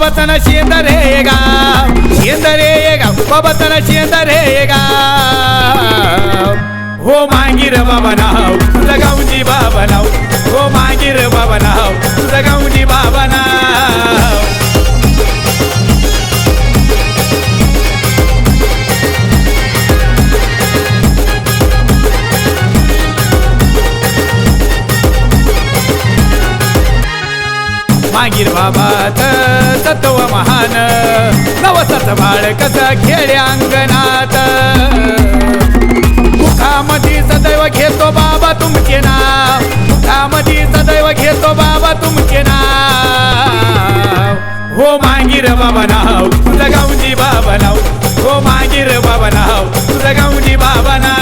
बाबातन शेंदरे गाव शेंदरे गाव बाबातन शेंदरे गाव हो मांगीर बाबा मागील बाबात तत्व महान नवसाच बाळ कसं खेळ अंगणात. मुखामधी सदैव घेतो बाबा तुमचे नाव मुखामधी सदैव घेतो बाबा तुमचे नाव. हो मागीर बाबा नाव तुझं गावजी बाबा नाव. हो मागीर बाबा नाव तुझं गावजी बाबा नाव.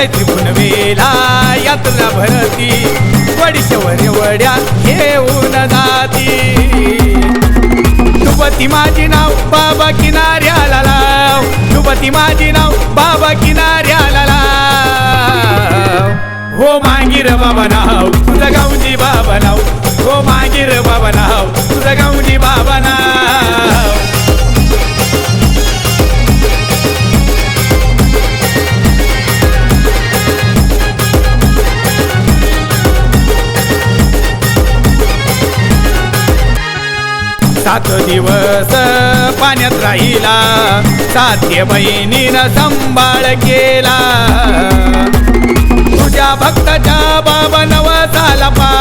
चैत्री पुनवेला यात्रा भरती वडीशवर वड्या घेऊन जाती. दुपती माझी नाव बाबा किनाऱ्याला लाव दुपती माझी नाव बाबा किनाऱ्याला लाव. हो मागीर बाबा नाव तुझं गाऊजी बाबा नाव. हो मागीर बाबा नाव तुझं गाऊजी बाबा नाव. सात दिवस पाण्यात राहिला. साध्य बहिणीनं सांभाळ केला. तुझ्या भक्ताच्या बाबा नवसाला पा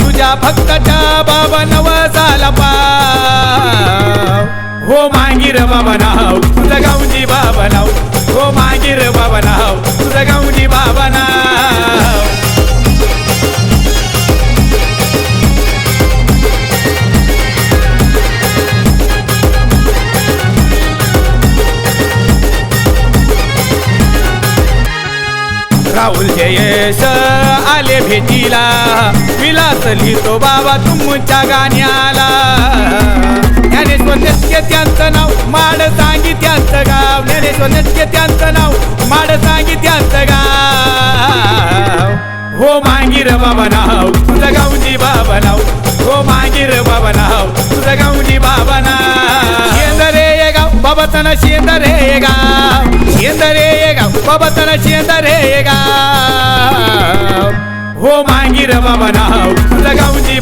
तुझ्या भक्ताच्या बाबा नवसाला पा हो मागीर बाबा नाव तुझं गावची बाबा नाव. हो मागीर बाबा नाव तुझं गावजी बाबा नाव. राहुल जयेश आले भेटीला. विलास लिहितो बाबा तुमच्या गाण्याला. ज्ञानेश्वर नेटके त्यांचं नाव माड सांगी त्यांचं गाव. ज्ञानेश्वर नेटके त्यांचं नाव माड सांगी त्यांचं गाव. हो मांगीर बाबा नाव तुझं गावजी बाबा नाव. हो मांगीर बाबा नाव तुझं गावजी बाबा नाव. शेंदरे ये गाव बाबातन शेंदरे शेंदरे ये गाव. बाबातन शेंदरे रे गाव हो मांगीर बाबा नाव. तुझा गावजी